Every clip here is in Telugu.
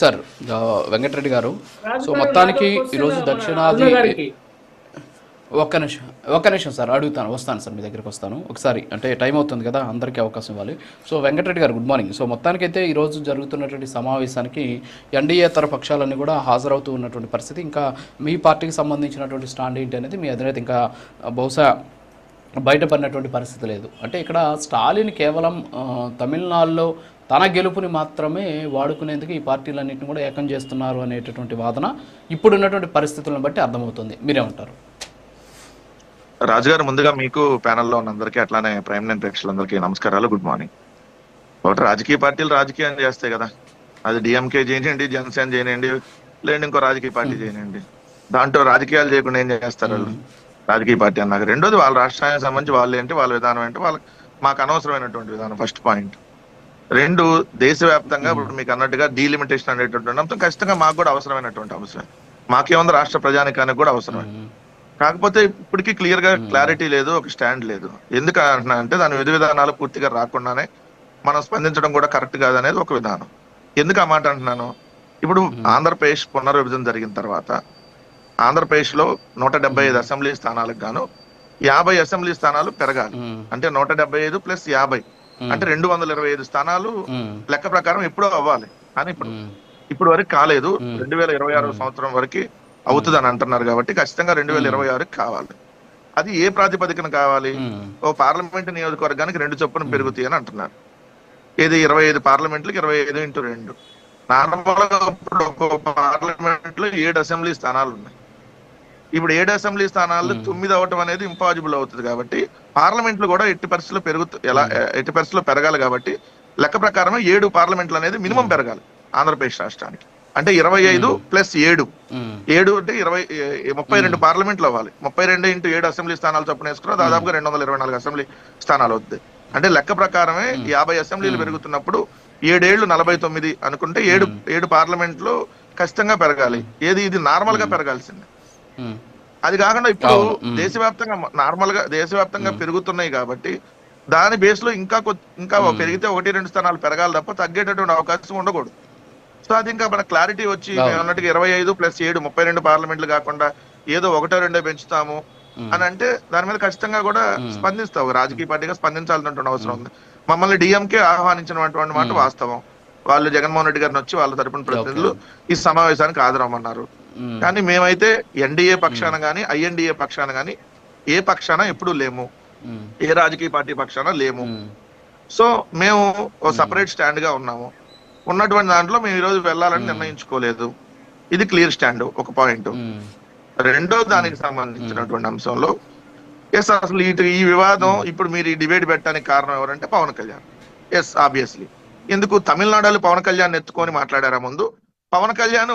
సార్ వెంకటరెడ్డి గారు సో మొత్తానికి ఈరోజు దక్షిణాది ఒక్క నిమిషం ఒక్క నిమిషం సార్ అడుగుతాను వస్తాను సార్ మీ దగ్గరికి వస్తాను. ఒకసారి అంటే టైం అవుతుంది కదా అందరికీ అవకాశం ఇవ్వాలి. సో వెంకటరెడ్డి గారు గుడ్ మార్నింగ్. సో మొత్తానికైతే ఈరోజు జరుగుతున్నటువంటి సమావేశానికి ఎన్డీఏతర పక్షాలన్నీ కూడా హాజరవుతూ ఉన్నటువంటి పరిస్థితి. ఇంకా మీ పార్టీకి సంబంధించినటువంటి స్టాండ్ ఏంటి అనేది మీ అధినేత ఇంకా బహుశా బయటపడినటువంటి పరిస్థితి లేదు. అంటే ఇక్కడ స్టాలిన్ కేవలం తమిళనాడులో తన గెలుపుని మాత్రమే వాడుకునేందుకు ఈ పార్టీలన్నింటిని కూడా ఏకం చేస్తున్నారు అనేటటువంటి వాదన ఇప్పుడున్నటువంటి పరిస్థితులను బట్టి అర్థమవుతుంది. మీరేమంటారు రాజుగారు ముందుగా మీకు ప్యానెల్లో ఉన్న అందరికీ అట్లానే ప్రైమ్ నైన్ ప్రేక్షకులందరికీ నమస్కారాలు. Good morning. ఒకటి రాజకీయ పార్టీలు రాజకీయం చేస్తాయి కదా. అది డిఎంకే చేయండి జనసేన చేయనండి లేదంటే ఇంకో రాజకీయ పార్టీ చేయనండి దాంట్లో రాజకీయాలు చేయకుండా ఏం చేస్తారు వాళ్ళు? రాజకీయ పార్టీ అన్నాక. రెండోది వాళ్ళ రాష్ట్రానికి సంబంధించి వాళ్ళు ఏంటి వాళ్ళ విధానం ఏంటి వాళ్ళ మాకు అనవసరమైనటువంటి విధానం. ఫస్ట్ పాయింట్ రెండు దేశవ్యాప్తంగా ఇప్పుడు మీకు అన్నట్టుగా డీలిమిటేషన్ అనేటువంటి అంశం ఖచ్చితంగా మాకు కూడా అవసరమైనటువంటి అవసరం. మాకేముంది రాష్ట్ర ప్రజానికానికి కూడా అవసరమే. కాకపోతే ఇప్పటికీ క్లియర్గా క్లారిటీ లేదు ఒక స్టాండ్ లేదు. ఎందుకు అంటున్నా అంటే దాని విధి విధానాలు పూర్తిగా రాకుండానే మనం స్పందించడం కూడా కరెక్ట్ కాదనేది ఒక విధానం. ఎందుకు ఆ మాట అంటున్నాను? ఇప్పుడు ఆంధ్రప్రదేశ్ పునర్విభజన జరిగిన తర్వాత ఆంధ్రప్రదేశ్లో నూట డెబ్బై ఐదు అసెంబ్లీ స్థానాలకు గాను యాభై అసెంబ్లీ స్థానాలు పెరగాలి. అంటే నూట డెబ్బై ఐదు ప్లస్ యాభై. అంటే రెండు వందల ఇరవై ఐదు స్థానాలు. లెక్క ప్రకారం ఎప్పుడో అవ్వాలి. కానీ ఇప్పుడు. ఇప్పుడు వరకు కాలేదు. రెండు వేల ఇరవై ఆరు సంవత్సరం వరకు అవుతుంది అని అంటున్నారు కాబట్టి ఖచ్చితంగా రెండు వేల ఇరవై ఆరుకి కావాలి. అది ఏ ప్రాతిపదికన కావాలి. ఓ పార్లమెంట్ నియోజకవర్గానికి రెండు చొప్పున పెరుగుతాయి అని అంటున్నారు. ఇది ఇరవై ఐదు పార్లమెంట్లకు ఇరవై ఐదు ఇంటూ రెండు. నార్మల్గా ఇప్పుడు ఒక్కో పార్లమెంట్లో ఏడు అసెంబ్లీ స్థానాలు ఉన్నాయి. ఇప్పుడు ఏడు అసెంబ్లీ స్థానాలు తొమ్మిది అవటం అనేది ఇంపాసిబుల్ అవుతుంది కాబట్టి పార్లమెంట్లు కూడా ఎట్టి పరిస్థితుల్లో పెరుగుతూ ఎలా ఎట్టి పరిస్థితుల్లో పెరగాలి కాబట్టి లెక్క ప్రకారం ఏడు పార్లమెంట్లు అనేది మినిమం పెరగాలి ఆంధ్రప్రదేశ్ రాష్ట్రానికి. అంటే ఇరవై ఐదు ప్లస్ ఏడు. ఏడు అంటే ఇరవై ముప్పై రెండు పార్లమెంట్లు అవ్వాలి. ముప్పై రెండు ఇంటూ ఏడు అసెంబ్లీ స్థానాలు చొప్పున వేసుకున్నా దాదాపుగా రెండు వందల ఇరవై నాలుగు అసెంబ్లీ స్థానాలు అవుతుంది అంటే లెక్క ప్రకారమే యాభై అసెంబ్లీలు పెరుగుతున్నప్పుడు ఏడేళ్ళు నలభై తొమ్మిది అనుకుంటే ఏడు ఏడు పార్లమెంట్లు ఖచ్చితంగా పెరగాలి. ఏది ఇది నార్మల్గా పెరగాల్సిందే. అది కాకుండా ఇప్పుడు. దేశవ్యాప్తంగా నార్మల్గా దేశవ్యాప్తంగా పెరుగుతున్నాయి కాబట్టి దాని బేస్లో ఇంకా ఇంకా పెరిగితే ఒకటి రెండు స్థానాలు పెరగాలి తప్ప తగ్గేటటువంటి అవకాశం ఉండకూడదు. సో అది ఇంకా మన క్లారిటీ వచ్చి అన్నట్టుగా ఇరవై ఐదు ప్లస్ ఏడు ముప్పై రెండు పార్లమెంట్లు కాకుండా ఏదో ఒకటో రెండో పెంచుతాము అని అంటే దాని మీద ఖచ్చితంగా కూడా స్పందిస్తావు రాజకీయ పార్టీగా స్పందించాల్సినటువంటి అవసరం ఉంది. మమ్మల్ని డిఎంకే ఆహ్వానించినటువంటి మాట వాస్తవం. వాళ్ళు జగన్మోహన్ రెడ్డి గారిని వచ్చి వాళ్ళ తరపున ప్రతినిధులు ఈ సమావేశానికి హాజరమ్మన్నారు మ్మ్. కానీ మేమైతే ఎన్డీఏ పక్షాన గాని ఐఎన్డీఏ పక్షాన గాని ఏ పక్షాన ఎప్పుడు లేము. ఏ రాజకీయ పార్టీ పక్షాన లేము. సో మేము ఓ సపరేట్ స్టాండ్గా ఉన్నాము. ఉన్నటువంటి దాంట్లో మేము ఈ రోజు వెళ్ళాలని నిర్ణయించుకోలేదు. ఇది క్లియర్ స్టాండ్ ఒక పాయింట్. రెండో దానికి సంబంధించినటువంటి అంశంలో ఎస్ అసలు ఇటు ఈ వివాదం ఇప్పుడు మీరు ఈ డిబేట్ పెట్టడానికి కారణం ఎవరంటే పవన్ కళ్యాణ్. Yes obviously. ఎందుకు తమిళనాడులో పవన్ కళ్యాణ్ ఎత్తుకొని మాట్లాడారా ముందు? పవన్ కళ్యాణ్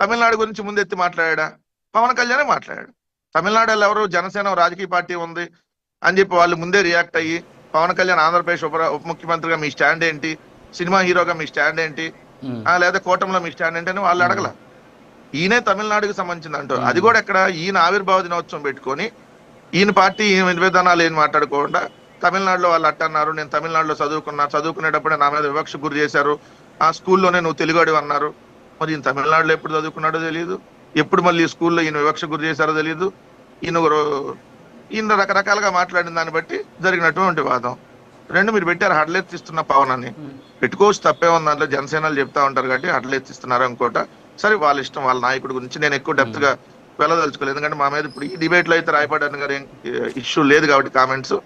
తమిళనాడు గురించి ముందు ఎత్తి మాట్లాడా? పవన్ కళ్యాణే మాట్లాడాడు. తమిళనాడులో ఎవరు? జనసేన రాజకీయ పార్టీ ఉంది అని చెప్పి వాళ్ళు ముందే రియాక్ట్ అయ్యి పవన్ కళ్యాణ్ ఆంధ్రప్రదేశ్ ఉప ఉప ముఖ్యమంత్రిగా మీ స్టాండ్ ఏంటి? సినిమా హీరోగా మీ స్టాండ్ ఏంటి? లేదా కూటమిలో మీ స్టాండ్ ఏంటి అని వాళ్ళు అడగల. ఈయనే తమిళనాడుకి సంబంధించింది అంటారు. అది కూడా ఎక్కడ? ఈయన ఆవిర్భావ దినోత్సవం పెట్టుకొని ఈయన పార్టీ ఈయన విధానాలు ఏం మాట్లాడుకోకుండా తమిళనాడులో వాళ్ళు అట్టన్నారు నేను తమిళనాడులో చదువుకున్నా. చదువుకునేటప్పుడే నా మీద వివక్ష గురి చేశారు. ఆ స్కూల్లోనే నువ్వు తెలుగువాడు అన్నారు. మరి ఈయన తమిళనాడులో ఎప్పుడు చదువుకున్నాడో తెలియదు ఎప్పుడు మళ్ళీ స్కూల్లో ఈయన వివక్ష గురి చేశారో తెలియదు ఈయన ఈయన రకరకాలుగా మాట్లాడిన దాన్ని బట్టి జరిగినటువంటి వాదం. రెండు మీరు పెట్టారు హడలెత్తిస్తున్న పవన్ అని పెట్టుకోవచ్చు తప్పే ఉంది. దాంట్లో జనసేనలు చెప్తా ఉంటారు కాబట్టి హడలెత్తిస్తున్నారు అనుకోట. సరే వాళ్ళ ఇష్టం వాళ్ళ నాయకుడి గురించి నేను ఎక్కువ డెప్త్గా వెళ్ళదలుచుకోలేదు. ఎందుకంటే మా మీద ఇప్పుడు ఈ డిబేట్లో అయితే రాయపడ్డాను గారు ఇష్యూ లేదు కాబట్టి కామెంట్స్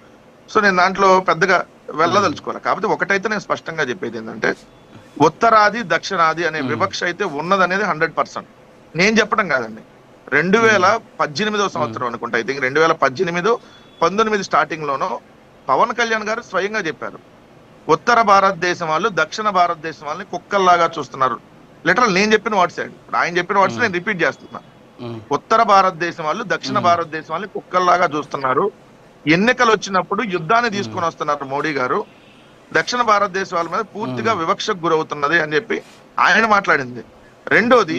సో నేను దాంట్లో పెద్దగా వెళ్ళదలుచుకోవాలి. కాకపోతే ఒకటైతే నేను స్పష్టంగా చెప్పేది ఏంటంటే ఉత్తరాది దక్షిణాది అనే వివక్ష అయితే ఉన్నదనేది హండ్రెడ్ పర్సెంట్. నేను చెప్పడం కాదండి. రెండు వేల పద్దెనిమిదో సంవత్సరం అనుకుంటా ఐ థింక్ రెండు వేల పద్దెనిమిదో పంతొమ్మిది స్టార్టింగ్ లోనో పవన్ కళ్యాణ్ గారు స్వయంగా చెప్పారు. ఉత్తర భారతదేశం వాళ్ళు దక్షిణ భారతదేశం వాళ్ళని కుక్కల్లాగా చూస్తున్నారు. లిటరల్ నేను చెప్పిన వర్డ్స్ అండి ఇప్పుడు ఆయన చెప్పిన వర్డ్స్ నేను రిపీట్ చేస్తున్నా. ఉత్తర భారతదేశం వాళ్ళు దక్షిణ భారతదేశం వాళ్ళని కుక్కల్లాగా చూస్తున్నారు. ఎన్నికలు వచ్చినప్పుడు యుద్ధాన్ని తీసుకొని వస్తున్నారు మోడీ గారు. దక్షిణ భారతదేశం వాళ్ళ మీద పూర్తిగా వివక్షకు గురవుతున్నది అని చెప్పి ఆయన మాట్లాడింది. రెండోది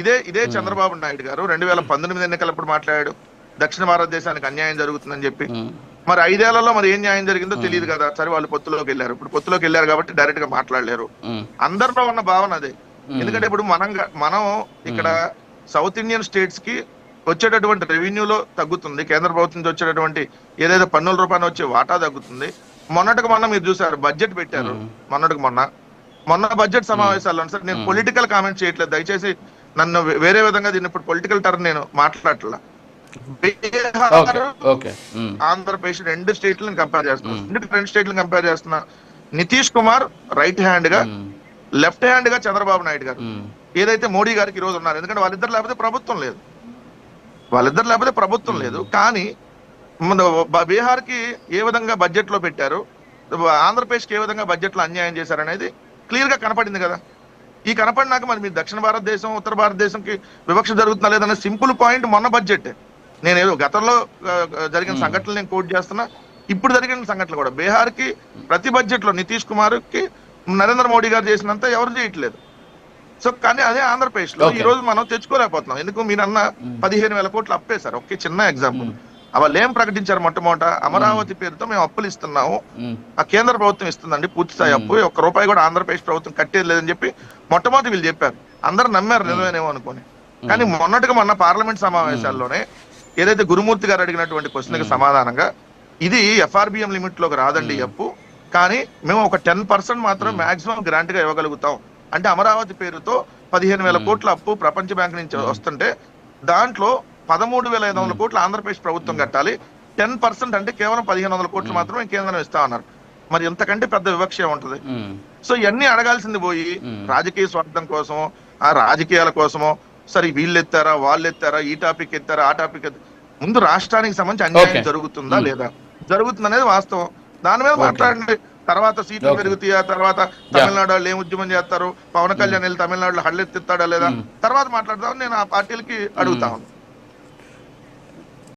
ఇదే ఇదే చంద్రబాబు నాయుడు గారు రెండు వేల పంతొమ్మిది ఎన్నికలప్పుడు మాట్లాడాడు. దక్షిణ భారతదేశానికి అన్యాయం జరుగుతుందని చెప్పి. మరి ఐదేళ్ళలో మరి ఏం న్యాయం జరిగిందో తెలియదు కదా. సరే వాళ్ళు పొత్తులోకి వెళ్ళారు. ఇప్పుడు పొత్తులోకి వెళ్ళారు కాబట్టి డైరెక్ట్గా మాట్లాడలేరు. అందరిలో ఉన్న భావన అదే. ఎందుకంటే ఇప్పుడు మనం మనం ఇక్కడ సౌత్ ఇండియన్ స్టేట్స్కి వచ్చేటటువంటి రెవెన్యూలో తగ్గుతుంది. కేంద్ర ప్రభుత్వం నుంచి వచ్చేటటువంటి ఏదైతే పన్నుల రూపాయలు వచ్చే వాటా తగ్గుతుంది. మొన్నటికి మొన్న మీరు చూసారు బడ్జెట్ పెట్టారు. మొన్నటికి మొన్న. మొన్న బడ్జెట్ సమావేశాల్లో సార్ నేను పొలిటికల్ కామెంట్ చేయట్లేదు. దయచేసి నన్ను వేరే విధంగా దీన్ని ఇప్పుడు పొలిటికల్ టర్న్ నేను మాట్లాడట్లా. ఆంధ్రప్రదేశ్ రెండు స్టేట్లను కంపేర్ చేస్తున్నా. రెండు స్టేట్లను కంపేర్ చేస్తున్నా. నితీష్ కుమార్ రైట్ హ్యాండ్గా లెఫ్ట్ హ్యాండ్గా చంద్రబాబు నాయుడు గారు. ఏదైతే మోడీ గారికి ఈ రోజు ఉన్నారు ఎందుకంటే వాళ్ళిద్దరు లేకపోతే ప్రభుత్వం లేదు. వాళ్ళిద్దరు లేకపోతే ప్రభుత్వం లేదు. కానీ బీహార్కి ఏ విధంగా బడ్జెట్లో పెట్టారు? ఆంధ్రప్రదేశ్కి ఏ విధంగా బడ్జెట్లో అన్యాయం చేశారనేది క్లియర్గా కనపడింది కదా. ఈ కనపడినాక మరి మీ దక్షిణ భారతదేశం ఉత్తర భారతదేశంకి వివక్ష జరుగుతుందా లేదనే సింపుల్ పాయింట్ మొన్న బడ్జెట్. నేను ఏదో గతంలో జరిగిన సంఘటనలు నేను కోట్ చేస్తున్నా. ఇప్పుడు జరిగిన సంఘటనలు కూడా. బీహార్కి ప్రతి బడ్జెట్లో నితీష్ కుమార్కి నరేంద్ర మోడీ గారు చేసినంత ఎవరు చేయట్లేదు. సో కానీ అదే ఆంధ్రప్రదేశ్లో. ఈ రోజు మనం తెచ్చుకోలేకపోతున్నాం. ఎందుకు? మీరు అన్న పదిహేను వేల కోట్లు అప్పేశారు. ఒకే చిన్న ఎగ్జాంపుల్. వాళ్ళు ఏం ప్రకటించారు మొట్టమొదట? అమరావతి పేరుతో మేము అప్పులు ఇస్తున్నాము. ఆ కేంద్ర ప్రభుత్వం ఇస్తుందండి పూర్తి స్థాయి అప్పు. ఒక్క రూపాయి కూడా ఆంధ్రప్రదేశ్ ప్రభుత్వం కట్టేది లేదని చెప్పి మొట్టమొదటి వీళ్ళు చెప్పారు. అందరు నమ్మారు నిజమేనేమో అనుకోని. కానీ మొన్నటిగా మొన్న పార్లమెంట్ సమావేశాల్లోనే ఏదైతే గురుమూర్తి గారు అడిగినటువంటి క్వశ్చన్కి సమాధానంగా ఇది ఎఫ్ఆర్బిఎం లిమిట్లోకి రాదండి అప్పు. కానీ మేము ఒక టెన్ పర్సెంట్ మాత్రం మాక్సిమం గ్రాంట్గా ఇవ్వగలుగుతాం. అంటే అమరావతి పేరుతో పదిహేను వేల కోట్ల అప్పు ప్రపంచ బ్యాంక్ నుంచి వస్తుంటే దాంట్లో పదమూడు వేల ఐదు వందల కోట్లు ఆంధ్రప్రదేశ్ ప్రభుత్వం కట్టాలి. టెన్ పర్సెంట్ అంటే కేవలం పదిహేను వందల కోట్లు మాత్రమే కేంద్రం ఇస్తా ఉన్నారు మరి ఎంతకంటే పెద్ద వివక్ష ఉంటుంది సో ఇవన్నీ అడగాల్సింది పోయి. రాజకీయ స్వార్థం కోసమో ఆ రాజకీయాల కోసమో సరే వీళ్ళు ఎత్తారా వాళ్ళు ఎత్తారా ఈ టాపిక్ ఎత్తారా ఆ టాపిక్ ముందు రాష్ట్రానికి సంబంధించి అన్యాయం. జరుగుతుందా లేదా? జరుగుతుంది అనేది వాస్తవం. దాని మీద మాట్లాడండి. తర్వాత సీట్లు. పెరుగుతాయా? తర్వాత తమిళనాడు వాళ్ళు ఏం ఉద్యమం చేస్తారు? పవన్ కళ్యాణ్ వెళ్ళి తమిళనాడులో హళ్ళెత్తిస్తాడా లేదా? తర్వాత మాట్లాడదాం నేను ఆ పార్టీలకి అడుగుతా ఉన్నాను.